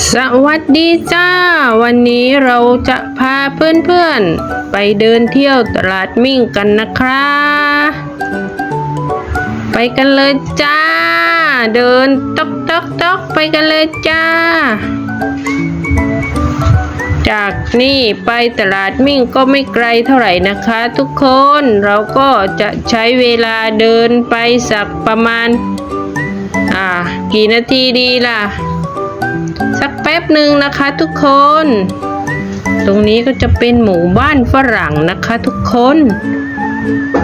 สวัสดีจ้า วันนี้เราจะพาเพื่อนๆ ไปเดินเที่ยวตลาดมิ่งกันนะครับ ไปกันเลยจ้า เดินตอกตอกตอกไปกันเลยจ้า จากนี่ไปตลาดมิ่งก็ไม่ไกลเท่าไหร่นะคะ ทุกคนเราก็จะใช้เวลาเดินไปสักประมาณ อ่า กี่นาทีดีล่ะ สักแป๊บหนึ่งนะคะทุกคน ตรงนี้ก็จะเป็นหมู่บ้านฝรั่งนะคะทุกคน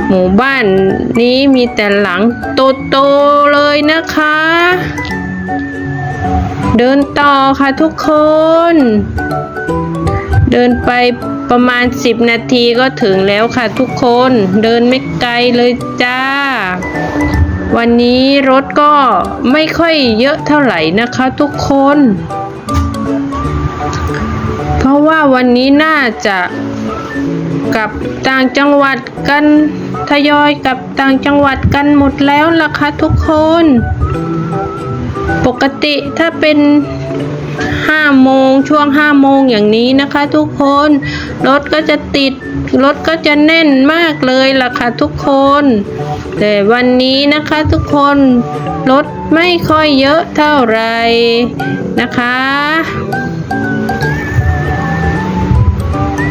หมู่บ้านนี้มีแต่หลังโตๆเลยนะคะ เดินต่อค่ะทุกคน เดินไปประมาณ 10 นาทีก็ถึงแล้วค่ะทุกคน เดินไม่ไกลเลยจ้า วันนี้รถก็ไม่ค่อยเยอะเท่าไหร่นะคะทุกคน เพราะว่าวันนี้น่าจะกลับต่างจังหวัดกันทยอยกลับต่างจังหวัดกันหมดแล้วล่ะค่ะทุกคน ปกติถ้าเป็น5โมงช่วง5โมงอย่างนี้นะคะทุกคน รถก็จะติด รถก็จะแน่นมากเลยล่ะค่ะทุกคน แต่วันนี้นะคะทุกคนรถไม่ค่อยเยอะเท่าไหร่นะคะ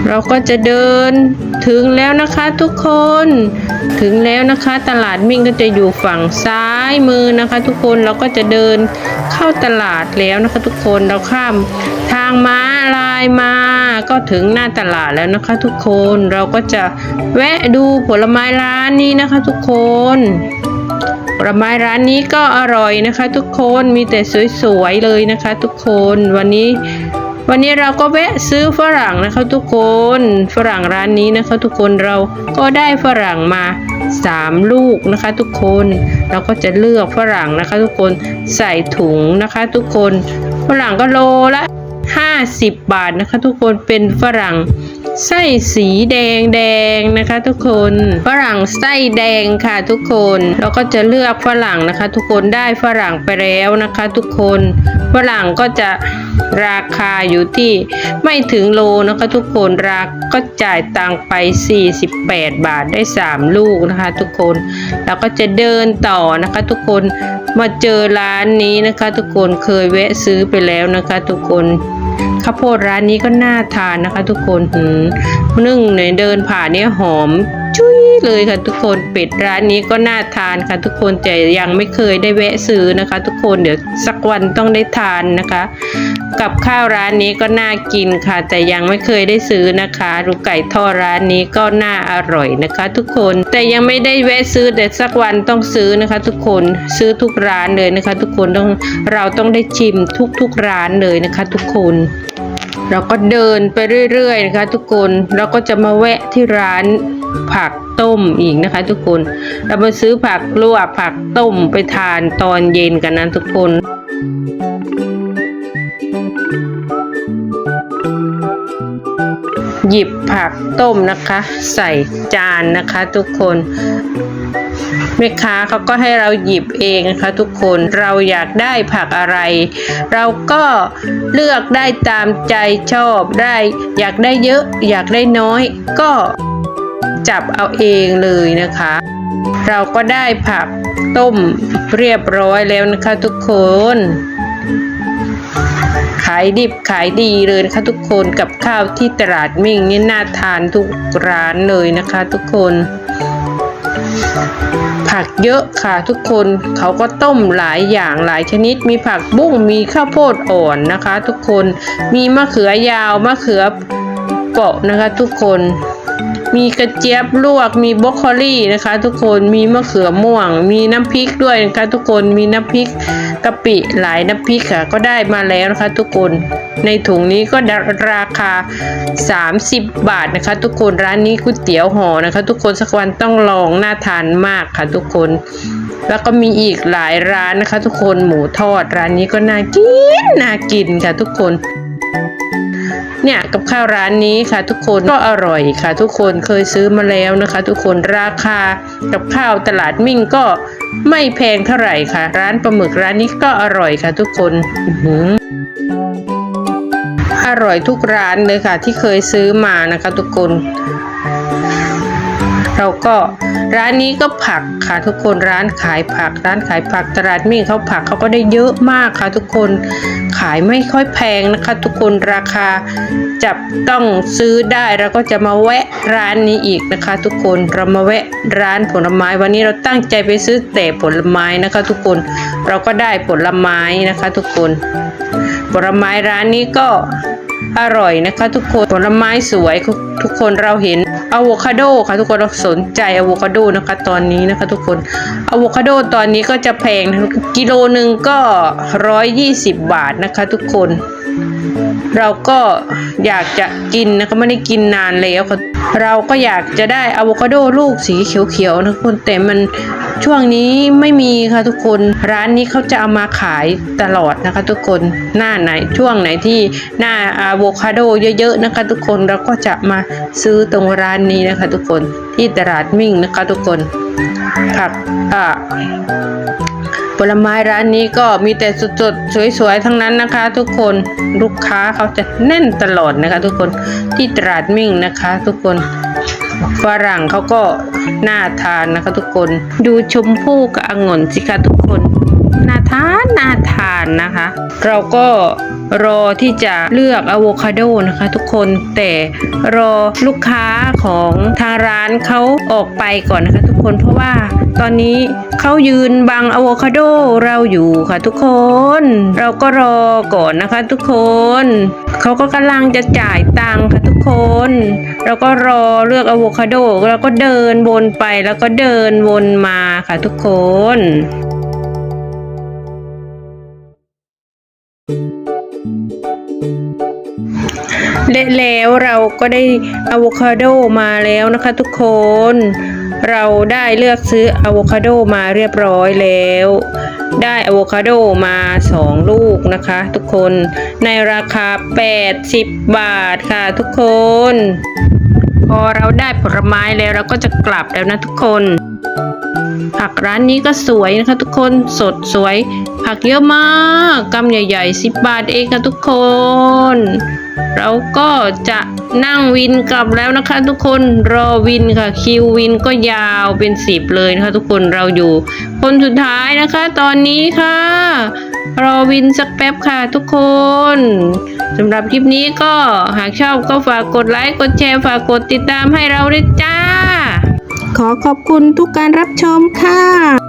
เราก็จะเดินถึงแล้วนะคะทุกคน ถึงแล้วนะคะตลาดมิ่งก็จะอยู่ฝั่งซ้ายมือนะคะ ทุกคนเราก็จะเดิน เข้าตลาดแล้วนะคะ ทุกคนเราข้ามทางม้าลายมาก็ถึงหน้าตลาดแล้วนะคะ ทุกคนเราก็จะแวะดูผลไม้ร้านนี้นะคะ ทุกคนผลไม้ร้านนี้ก็อร่อยนะคะ ทุกคนมีแต่สวยๆเลยนะคะ ทุกคนวันนี้ วันนี้เราก็แวะซื้อฝรั่งนะคะ ทุกคนฝรั่งร้านนี้นะคะ ทุกคนเราก็ได้ฝรั่งมา สามลูกนะคะ ทุกคนเราก็จะเลือกฝรั่งนะคะ ทุกคนใส่ถุงนะคะ ทุกคนฝรั่งก็โลละ 50 บาทนะคะ ทุกคนเป็นฝรั่ง ไส้สีแดงแดงนะคะทุกคนฝรั่งไส้แดงค่ะทุกคนเราก็จะเลือกฝรั่งนะคะ ทุกคนได้ฝรั่งไปแล้วนะคะ ทุกคนฝรั่งก็จะราคาอยู่ที่ไม่ถึงโลนะคะทุกคนราก็จ่ายตังไป 48 บาทได้ 3 ลูกนะคะ ทุกคนเราก็จะเดินต่อนะคะ ทุกคนมาเจอร้านนี้นะคะ ทุกคนเคยแวะซื้อไปแล้วนะคะ ทุกคน ข้าวโพดร้านนี้ก็น่าทานนะคะ ทุกคนหืมนึ่งเนี่ยเดินผ่านเนี่ยหอมจุ้ยเลยค่ะทุกคนเป็ดร้านนี้ก็น่าทานค่ะ ทุกคนแต่ยังไม่เคยได้แวะซื้อนะคะ ทุกคนเดี๋ยวสักวันต้องได้ทานนะคะ กับข้าวร้านนี้ก็น่ากินค่ะ แต่ยังไม่เคยได้ซื้อนะคะลูกไก่ทอดร้านนี้ก็น่าอร่อยนะคะ ทุกคนแต่ยังไม่ได้แวะซื้อแต่สักวันต้องซื้อนะคะ ทุกคนซื้อทุกร้านเลยนะคะ ทุกคนต้องเราต้องได้ชิมทุกๆร้านเลยนะคะ ทุกคน เราก็เดินไปเรื่อยๆนะคะ ทุกคนเราก็จะมาแวะที่ร้านผักต้มอีกนะคะ ทุกคนเรามาซื้อผักลวกผักต้มไปทานตอนเย็นกันนะทุกคนหยิบผักต้มนะคะ ใส่จานนะคะ ทุกคน แม่ค้าเขาก็ให้เราหยิบเองนะคะทุกคนเราอยากได้ผักอะไร เราก็เลือกได้ตามใจชอบได้ อยากได้เยอะอยากได้น้อย ก็จับเอาเองเลยนะคะ เราก็ได้ผักต้มเรียบร้อยแล้วนะคะทุกคนขายดิบขายดีเลยนะคะทุกคนกับข้าวที่ตลาดมิ่งนี่น่าทานทุกร้านเลยนะคะทุกคน ผักเยอะค่ะทุกคนเขาก็ต้มหลายอย่างหลายชนิด มีผักบุ้งมีข้าวโพดอ่อนนะคะ ทุกคนมีมะเขือยาวมะเขือเปราะนะคะ ทุกคนมีกระเจี๊ยบลวก มีบรอกโคลี่นะคะ ทุกคน มีมะเขือม่วง มีน้ำพริกด้วยนะคะ ทุกคน มีน้ำพริก กะปิหลายน้ำพริกค่ะก็ได้มาแล้วนะคะทุกคน ในถุงนี้ก็ราคา 30 บาทนะคะ ทุกคนร้านนี้ก๋วยเตี๋ยวห่อนะคะ ทุกคนสักวันต้องลองน่าทานมากค่ะทุกคน แล้วก็มีอีกหลายร้านนะคะ ทุกคนหมูทอดร้านนี้ก็น่ากินน่ากินค่ะทุกคน เนี่ยกับข้าวร้านนี้ค่ะ ทุกคนก็อร่อยค่ะ ทุกคนเคยซื้อมาแล้วนะคะ ทุกคนราคากับข้าวตลาดมิ่งก็ไม่แพงเท่าไหร่ค่ะ ร้านปลาหมึกร้านนี้ก็อร่อยค่ะ ทุกคนอื้อหืออร่อยทุกร้านเลยค่ะ ที่เคยซื้อมานะคะ ทุกคน เราก็ร้านนี้ก็ผักค่ะทุกคนร้านขายผัก ร้านขายผักตลาดมิ่งเขาผักเขาก็ได้เยอะมากค่ะทุกคนขายไม่ค่อยแพงนะคะ ทุกคนราคาจับต้องซื้อได้เราก็จะมาแวะร้านนี้อีกนะคะ ทุกคนเรามาแวะร้านผลไม้ วันนี้เราตั้งใจไปซื้อแต่ผลไม้นะคะ ทุกคนเราก็ได้ผลไม้นะคะ ทุกคน ผลไม้ร้านนี้ก็ อร่อยนะคะ ทุกคนผลไม้สวยทุกคนเราเห็นอะโวคาโดค่ะทุกคนเราสนใจอะโวคาโดนะคะตอนนี้นะคะ ทุกคนอะโวคาโดตอนนี้ก็จะแพงกิโลหนึ่งก็ร้อยยี่สิบบาทนะคะ ทุกคน เราก็อยากจะกินนะคะไม่ได้กินนานแล้วค่ะเราก็อยากจะได้อะโวคาโดลูกสีเขียวๆนะทุกคนแต่มันช่วงนี้ไม่มีค่ะทุกคนร้านนี้เขาจะเอามาขายตลอดนะคะ ทุกคนหน้าไหนช่วงไหนที่หน้าอะโวคาโดเยอะๆนะคะ ทุกคนเราก็จะมาซื้อตรงร้านนี้นะคะ ทุกคนที่ตลาดมิ่งนะคะ ทุกคนผักอ่า ผลไม้ร้านนี้ก็มีแต่สดๆ สวยๆ ทั้งนั้นนะคะ ทุกคนลูกค้าเขาจะแน่นตลอดนะคะ ทุกคนที่ตลาดมิ่งนะคะ ทุกคนฝรั่งเขาก็น่าทานนะคะ ทุกคนดูชมพู่กับองุ่นสิคะทุกคนน่าทานน่าทานนะคะ เราก็ รอที่จะเลือกอะโวคาโดนะคะทุกคนแต่รอลูกค้าของทางร้านเขาออกไปก่อนนะคะทุกคนเพราะว่าตอนนี้เขายืนบังอะโวคาโดเราอยู่ค่ะทุกคน เราก็รอก่อนนะคะทุกคนเขาก็กำลังจะจ่ายตังค่ะทุกคน เราก็รอเลือกอะโวคาโดแล้วก็เดินวนไปแล้วก็เดินวนมาค่ะทุกคน และแล้วเราก็ได้อะโวคาโดมาแล้วนะคะทุกคน เราได้เลือกซื้ออะโวคาโดมาเรียบร้อยแล้ว ได้อะโวคาโดมาสองลูกนะคะ ทุกคนในราคา 80 บาทค่ะทุกคน พอเราได้ผลไม้แล้วเราก็จะกลับแล้วนะทุกคน ผักร้านนี้ก็สวยนะคะ ทุกคนสดสวย ผักเยอะมากกำใหญ่ๆ10บาทเองค่ะทุกคน เราก็จะนั่งวินกลับแล้วนะคะ ทุกคนรอวินค่ะคิววินก็ยาวเป็นสิบเลยนะคะ ทุกคนเราอยู่ คนสุดท้ายนะคะ ตอนนี้ค่ะ รอวินสักแป๊บค่ะทุกคนสำหรับคลิปนี้ก็หากชอบก็ฝากกดไลค์กดแชร์ฝากกดติดตามให้เราด้วยจ้า ขอขอบคุณทุกการรับชมค่ะ